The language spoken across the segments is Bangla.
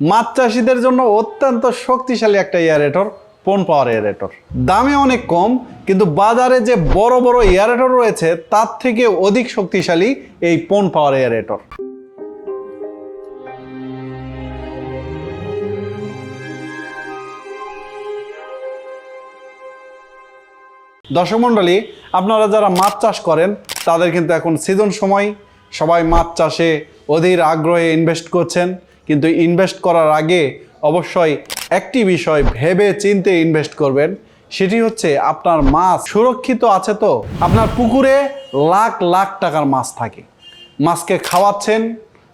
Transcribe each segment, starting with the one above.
মাছ চাষিদের জন্য অত্যন্ত শক্তিশালী একটা এয়ারেটর পোন পাওয়ার এয়ারেটর দামে অনেক কম, কিন্তু বাজারে যে বড় বড় এয়ারেটর রয়েছে, তার থেকে অধিক শক্তিশালী এই পোন পাওয়ার এয়ারেটর দর্শক মণ্ডলী, আপনারা যারা মাছ চাষ করেন, তাদের কিন্তু এখন সিজন সময়। সবাই মাছ চাষে অধীর আগ্রহে ইনভেস্ট করছেন। কিন্তু ইনভেস্ট করার আগে অবশ্যই একটি বিষয় ভেবে চিনতে ইনভেস্ট করবেন, সেটি হচ্ছে আপনার মাছ সুরক্ষিত আছে তো? আপনার পুকুরে লাখ লাখ টাকার মাছ থাকে। মাছকে খাওয়াচ্ছেন,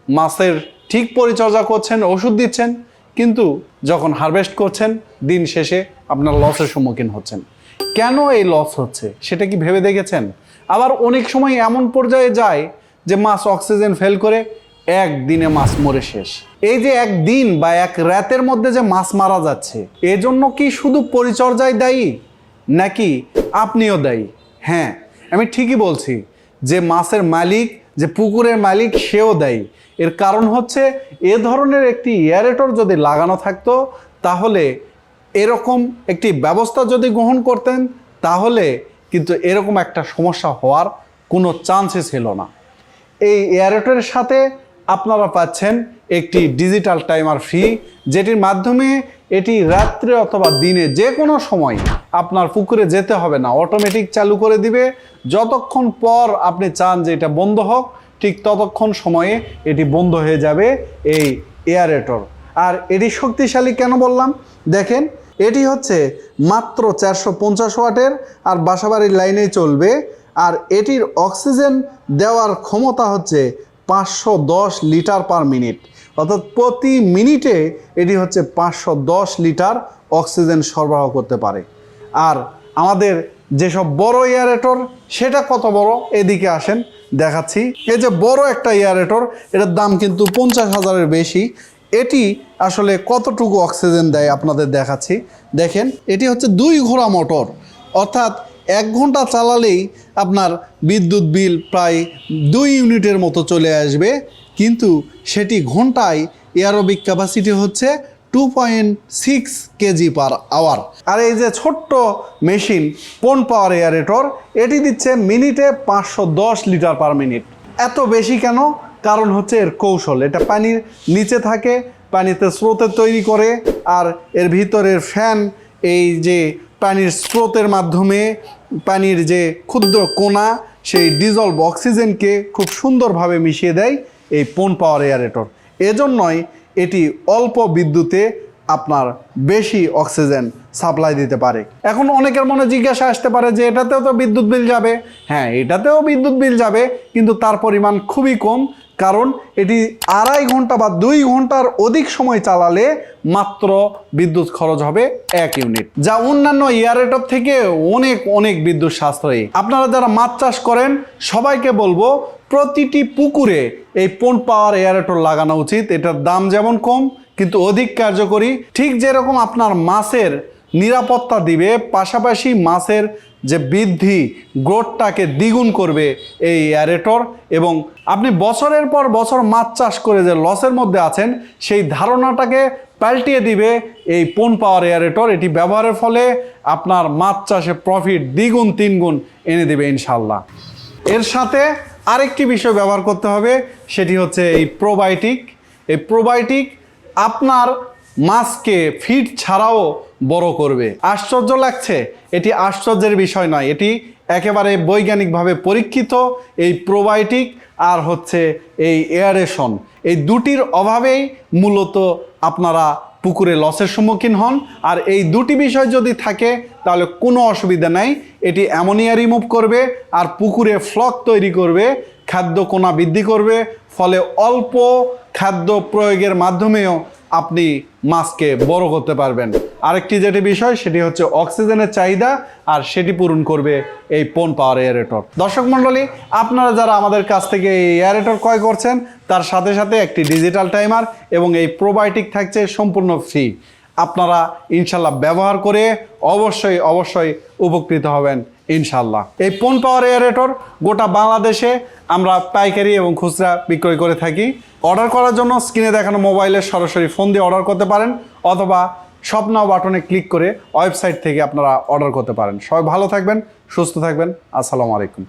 মাছের ঠিক পরিচর্যা করছেন, ওষুধ দিচ্ছেন, কিন্তু যখন হারভেস্ট করছেন, দিন শেষে আপনার লসের সম্মুখীন হচ্ছেন। কেন এই লস হচ্ছে? সেটা কি ভেবে দেখেছেন? আবার অনেক সময় এমন পর্যায়ে যায় যে মাছ অক্সিজেন ফেল করে একদিনে মাছ মরে শেষ। এই যে একদিন বা এক রাতের মধ্যে যে মাছ মারা যাচ্ছে, এজন্য কি শুধু পরিচর্যায় দায়ী, নাকি আপনিও দায়ী? হ্যাঁ আমি ঠিকই বলছি যে মাছের মালিক, যে পুকুরের মালিক, সেও দেয়। এর কারণ হচ্ছে এ ধরনের একটি এয়ারেটর যদি লাগানো থাকতো, তাহলে এরকম একটি ব্যবস্থা যদি গ্রহণ করতেন, তাহলে কিন্তু এরকম একটা সমস্যা হওয়ার কোনো চান্সই ছিল না। এই এয়ারেটরের সাথে আপনারা পাচ্ছেন একটি ডিজিটাল টাইমার ফ্রি যেটির মাধ্যমে এটি রাত্রে অথবা দিনে যে কোনো সময় আপনার পুকুরে যেতে হবে না। অটোমেটিক চালু করে দিবে। যতক্ষণ পর আপনি চান যে এটা বন্ধ হোক, ঠিক ততক্ষণ সময়ে এটি বন্ধ হয়ে যাবে এই এয়ারেটর আর এটি শক্তিশালী কেন বললাম? দেখেন, এটি হচ্ছে মাত্র চারশো পঞ্চাশ ওয়াটের আর বাসাবাড়ির লাইনেই চলবে। আর এটির অক্সিজেন দেওয়ার ক্ষমতা হচ্ছে পাঁচশো দশ লিটার পার মিনিট। অর্থাৎ প্রতি মিনিটে এটি হচ্ছে পাঁচশো দশ লিটার অক্সিজেন সরবরাহ করতে পারে। আর আমাদের যেসব বড় এয়ারেটর, সেটা কত বড়? এদিকে আসেন, দেখাচ্ছি। এই যে বড় একটা এয়ারেটর, এটার দাম কিন্তু পঞ্চাশ হাজারের বেশি। এটি আসলে কতটুকু অক্সিজেন দেয় আপনাদের দেখাচ্ছি। দেখেন, এটি হচ্ছে দুই ঘোড়া মোটর। অর্থাৎ এক ঘণ্টা চালালেই আপনার বিদ্যুৎ বিল প্রায় দুই ইউনিটের মতো চলে আসবে। কিন্তু সেটি ঘন্টায় এয়ারোবিক ক্যাপাসিটি হচ্ছে two point six kg per hour আর এই যে ছোট্ট মেশিন পোন পাওয়ার এয়ারেটর এটি দিচ্ছে মিনিটে পাঁচশো দশ লিটার পার মিনিট এত বেশি কেন? কারণ হচ্ছে এর কৌশল। এটা পানির নিচে থাকে, পানিতে স্রোতের তৈরি করে, আর এর ভিতরের ফ্যান এই যে পানির স্রোতের মাধ্যমে পানির যে ক্ষুদ্র কোনা, সেই ডিজলভ অক্সিজেনকে খুব সুন্দরভাবে মিশিয়ে দেয় এই পোন পাওয়ার এয়ারেটর এজন্যই এটি অল্প বিদ্যুতে আপনার বেশি অক্সিজেন সাপ্লাই দিতে পারে। এখন অনেকের মনে জিজ্ঞাসা আসতে পারে যে এটাতেও তো বিদ্যুৎ বিল যাবে। হ্যাঁ এটাতেও বিদ্যুৎ বিল যাবে, কিন্তু তার পরিমাণ খুবই কম। কারণ এটি আড়াই ঘণ্টা বা দুই ঘণ্টার অধিক সময় চালালে মাত্র বিদ্যুৎ খরচ হবে এক ইউনিট, যা অন্যান্য ইয়ারেটর থেকে অনেক অনেক বিদ্যুৎ সাশ্রয়ী আপনারা যারা মাছ চাষ করেন, সবাইকে বলব প্রতিটি পুকুরে এই পোন পাওয়ার এয়ারেটর লাগানো উচিত। এটার দাম যেমন কম, কিন্তু অধিক কার্যকরী। ঠিক যেরকম আপনার মাছের নিরাপত্তা দিবে, পাশাপাশি মাছের যে বৃদ্ধি গ্রোথটাকে দ্বিগুণ করবে এই অ্যারেটর এবং আপনি বছরের পর বছর মাছ চাষ করে যে লসের মধ্যে আছেন, সেই ধারণাটাকে পাল্টিয়ে দিবে এই পোন পাওয়ার এয়ারেটর এটি ব্যবহারের ফলে আপনার মাছ চাষে প্রফিট দ্বিগুণ, তিনগুণ এনে দেবে ইনশাল্লাহ এর সাথে আরেকটি বিষয় ব্যবহার করতে হবে, সেটি হচ্ছে এই প্রোবায়োটিক এই প্রোবায়োটিক আপনার মাছকে ফিড ছাড়াও বড় করবে। আশ্চর্য লাগছে, এটি আশ্চর্যের বিষয় নয়, এটি একেবারে বৈজ্ঞানিকভাবে পরীক্ষিত এই প্রোবায়োটিক আর হচ্ছে এই এয়ারেশন এই দুটির অভাবেই মূলত আপনারা পুকুরে লসের সম্মুখীন হন, আর এই দুটি বিষয় যদি থাকে, তাহলে কোনো অসুবিধা নাই, এটি অ্যামোনিয়া রিমুভ করবে, আর পুকুরে ফ্লক তৈরি করবে, খাদ্য কোনা বৃদ্ধি করবে, ফলে অল্প খাদ্য প্রয়োগের মাধ্যমেও আপনি মাছকে বড় করতে পারবেন। আরেকটি যেটি বিষয়, সেটি হচ্ছে অক্সিজেনের চাহিদা, আর সেটি পূরণ করবে এই পোন পাওয়ার এয়ারেটর দর্শক মণ্ডলী, আপনারা যারা আমাদের কাছ থেকে এই এয়ারেটর ক্রয় করছেন, তার সাথে সাথে একটি ডিজিটাল টাইমার এবং এই প্রোবায়োটিক থাকছে সম্পূর্ণ ফ্রি আপনারা ইনশাল্লাহ ব্যবহার করে অবশ্যই অবশ্যই উপকৃত হবেন, ইনশাল্লাহ। এই পোন পাওয়ার এয়ারেটর গোটা বাংলাদেশে আমরা পাইকারি এবং খুচরা বিক্রয় করে থাকি। অর্ডার করার জন্য স্ক্রিনে দেখানো মোবাইলে সরাসরি ফোন দিয়ে অর্ডার করতে পারেন অথবা নাও বাটনে ক্লিক করে ওয়েবসাইট থেকে আপনারা অর্ডার করতে পারেন। সবাই ভালো থাকবেন, সুস্থ থাকবেন। আসসালামু আলাইকুম।